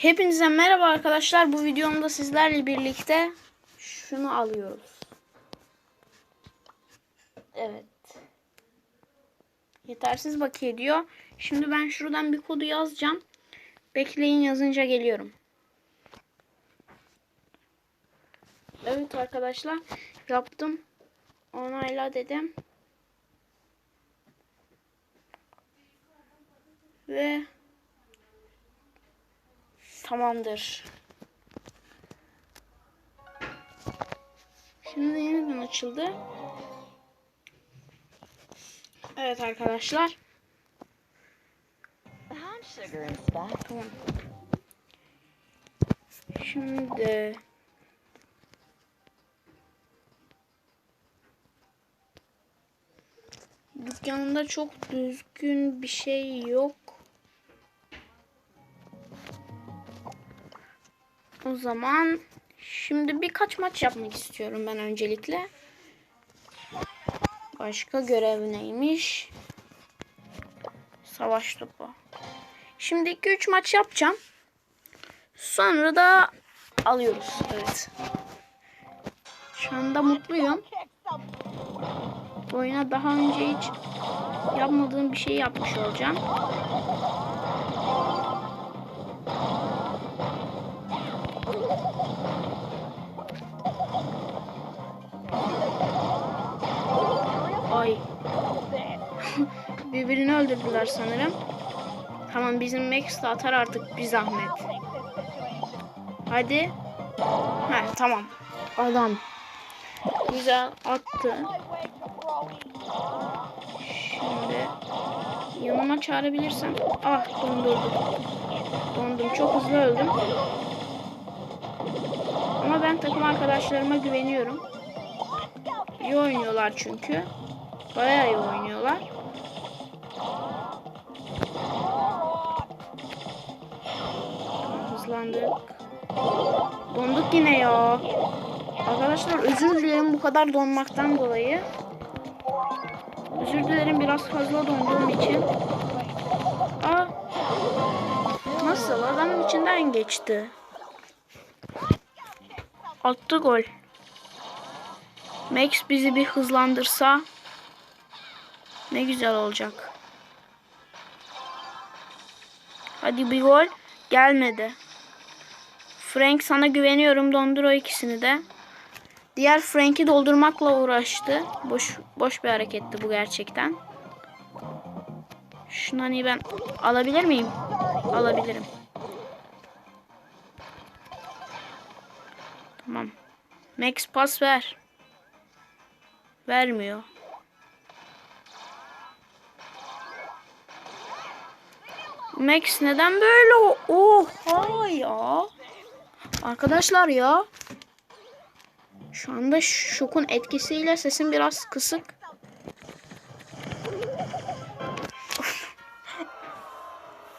Hepinize merhaba arkadaşlar. Bu videomda sizlerle birlikte şunu alıyoruz. Evet. Yetersiz bakiye diyor. Şimdi ben şuradan bir kodu yazacağım. Bekleyin yazınca geliyorum. Evet arkadaşlar. Yaptım. Onayla dedim. Ve Tamamdır. Şimdi yeniden açıldı. Evet arkadaşlar. Tamam. Şimdi dükkanında çok düzgün bir şey yok. O zaman şimdi birkaç maç yapmak istiyorum ben öncelikle. Başka görev neymiş? Savaş topu. Şimdi 2-3 maç yapacağım. Sonra da alıyoruz. Evet. Şu anda mutluyum. Oyuna daha önce hiç yapmadığım bir şey yapmış olacağım. Birbirini öldürdüler sanırım. Tamam bizim Max atar artık bir zahmet. Hadi. Heh, tamam. Adam. Güzel attı. Şimdi yanıma çağırabilirsem. Ah dondurdum. Dondum. Çok hızlı öldüm. Ama ben takım arkadaşlarıma güveniyorum. İyi oynuyorlar çünkü. Bayağı iyi oynuyorlar. Tamam, hızlandık. Donduk yine ya. Arkadaşlar özür dilerim bu kadar donmaktan dolayı. Özür dilerim biraz fazla donduğum için. Aa, nasıl? Adamın içinden geçti. Attı gol. Max bizi bir hızlandırsa ne güzel olacak. Hadi bir gol. Gelmedi. Frank sana güveniyorum. Dondur o ikisini de. Diğer Frank'i doldurmakla uğraştı. Boş boş bir hareketti bu gerçekten. Şunu hani ben alabilir miyim? Alabilirim. Tamam. Max pas ver. Vermiyor. Max neden böyle? Oha ya. Arkadaşlar ya. Şu anda şokun etkisiyle sesim biraz kısık.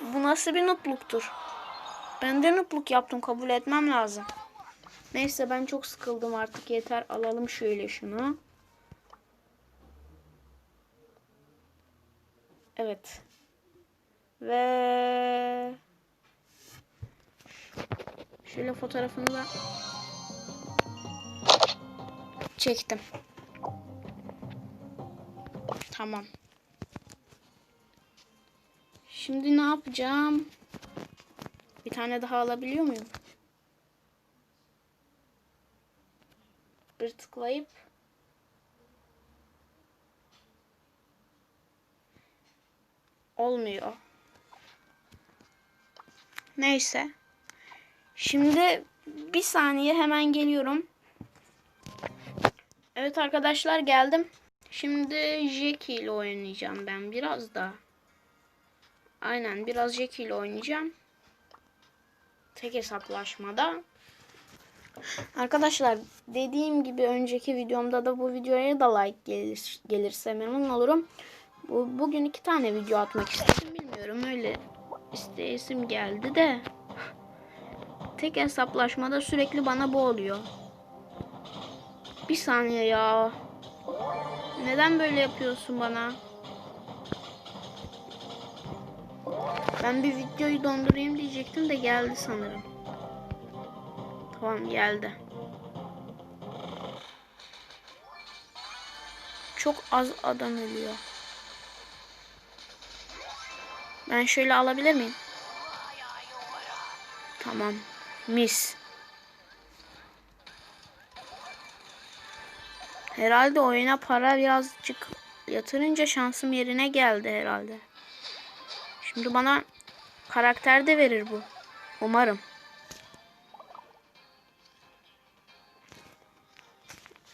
Bu nasıl bir nutluktur? Ben de nutluk yaptım kabul etmem lazım. Neyse ben çok sıkıldım artık yeter alalım şöyle şunu. Evet. Ve şöyle fotoğrafını da çektim. Tamam. Şimdi ne yapacağım? Bir tane daha alabiliyor muyum? Bir tıklayıp olmuyor. Neyse. Şimdi bir saniye hemen geliyorum. Evet arkadaşlar geldim. Şimdi Jackie ile oynayacağım ben biraz da. Aynen biraz Jackie ile oynayacağım. Tek hesaplaşmada. Arkadaşlar dediğim gibi önceki videomda da bu videoya da like gelir, gelirse memnun olurum. Bu, bugün iki tane video atmak istedim bilmiyorum öyle isteyesim geldi de. Tek hesaplaşmada sürekli bana bu oluyor. Bir saniye ya. Neden böyle yapıyorsun bana? Ben bir videoyu dondurayım diyecektim de geldi sanırım. Tamam geldi. Çok az adam ölüyor. Ben şöyle alabilir miyim? Tamam. Mis. Herhalde oyuna para birazcık yatırınca şansım yerine geldi herhalde. Şimdi bana karakter de verir bu. Umarım.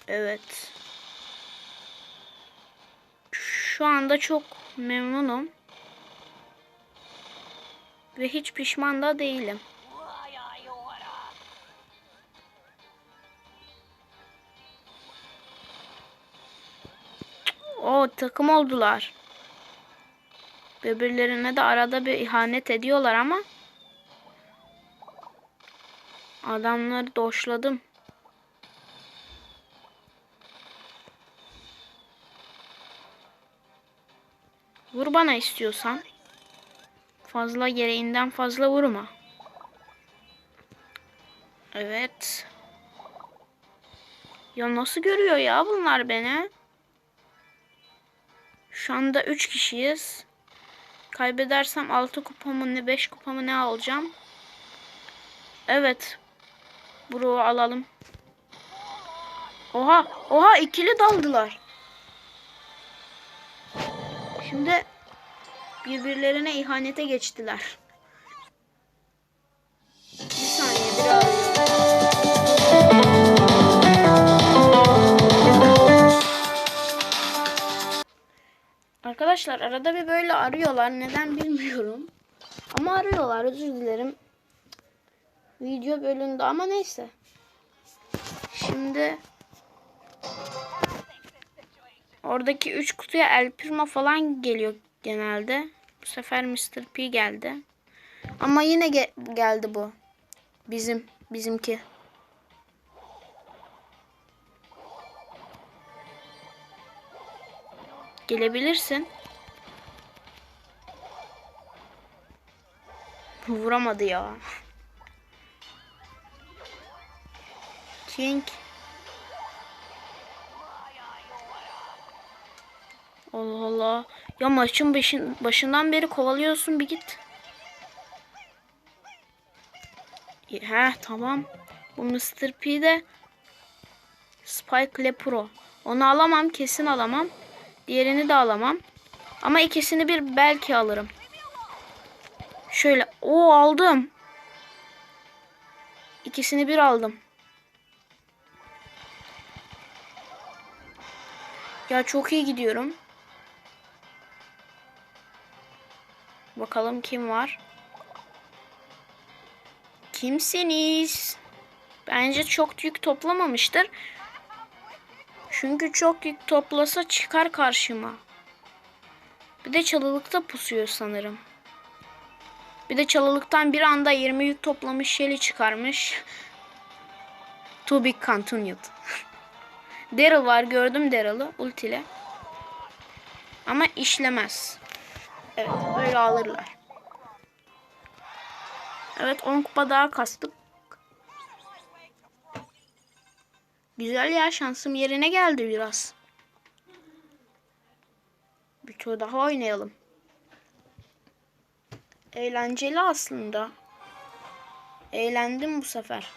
Evet. Şu anda çok memnunum. Ve hiç pişman da değilim. O takım oldular. Birbirlerine de arada bir ihanet ediyorlar ama adamları doşladım. Vur bana istiyorsan. Fazla gereğinden fazla vurma. Evet. Ya nasıl görüyor ya bunlar beni? Şu anda 3 kişiyiz. Kaybedersem 6 kupamı ne 5 kupamı ne alacağım? Evet. Bro alalım. Oha, oha ikili daldılar. Şimdi birbirlerine ihanete geçtiler. Arkadaşlar arada bir böyle arıyorlar. Neden bilmiyorum. Ama arıyorlar. Özür dilerim. Video bölündü ama neyse. Şimdi oradaki 3 kutuya El Primo falan geliyor genelde. Bu sefer Mr. P geldi. Ama yine ge- geldi bu. Bizim bizimki. Gelebilirsin. Vuramadı ya. King. Allah Allah. Ya maçın başın, başından beri kovalıyorsun bir git. He tamam. Bu Mr. P de Spike Le Pro. Onu alamam kesin alamam. Diğerini de alamam. Ama ikisini bir belki alırım. Şöyle. o aldım. İkisini bir aldım. Ya çok iyi gidiyorum. Bakalım kim var? Kimsiniz? Bence çok yük toplamamıştır. Çünkü çok yük toplasa çıkar karşıma. Bir de çalılıkta pusuyor sanırım. Bir de çalılıktan bir anda 20 yük toplamış Shelly çıkarmış. To be continued. Daryl var gördüm Daryl'ı ultiyle. Ama işlemez. Evet böyle alırlar. Evet 10 kupa daha kastık. Güzel ya şansım yerine geldi biraz. Bir tur daha oynayalım. Eğlenceli aslında. Eğlendim bu sefer.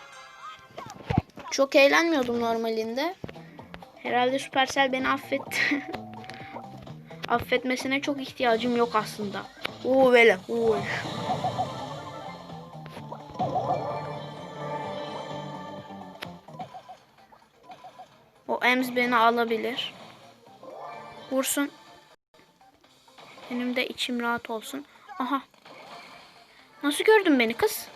Çok eğlenmiyordum normalinde. Herhalde Supercell beni affetti. Affetmesine çok ihtiyacım yok aslında. Oo böyle. Oo. O Ems beni alabilir. Vursun. Benim de içim rahat olsun. Aha. Nasıl gördün beni kız?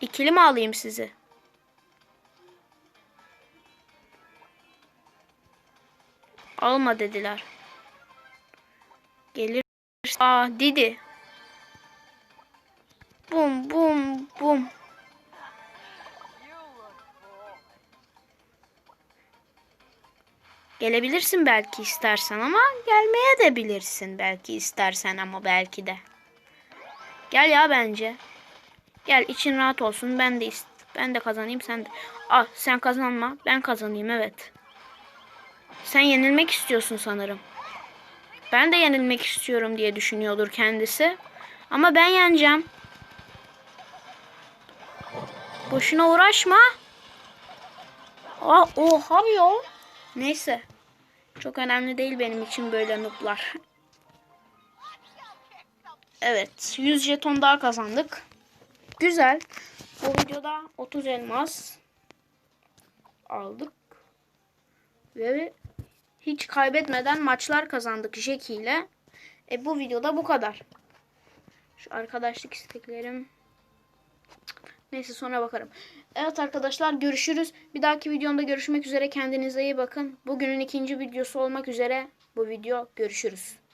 İkili mi alayım sizi? Alma dediler. Gelir. Aa Didi. Gelebilirsin belki istersen ama gelmeye de bilirsin belki istersen ama belki de. Gel ya bence. Gel için rahat olsun. Ben de ben de kazanayım sen de. Ah sen kazanma. Ben kazanayım evet. Sen yenilmek istiyorsun sanırım. Ben de yenilmek istiyorum diye düşünüyordur kendisi. Ama ben yeneceğim. Boşuna uğraşma. Aa, oha ya. Neyse. Çok önemli değil benim için böyle nuplar. Evet. 100 jeton daha kazandık. Güzel. Bu videoda 30 elmas aldık. Ve hiç kaybetmeden maçlar kazandık Jackie ile. E bu videoda bu kadar. Şu arkadaşlık isteklerim. Neyse sonra bakarım. Evet arkadaşlar görüşürüz. Bir dahaki videomda görüşmek üzere. Kendinize iyi bakın. Bugünün ikinci videosu olmak üzere bu video görüşürüz.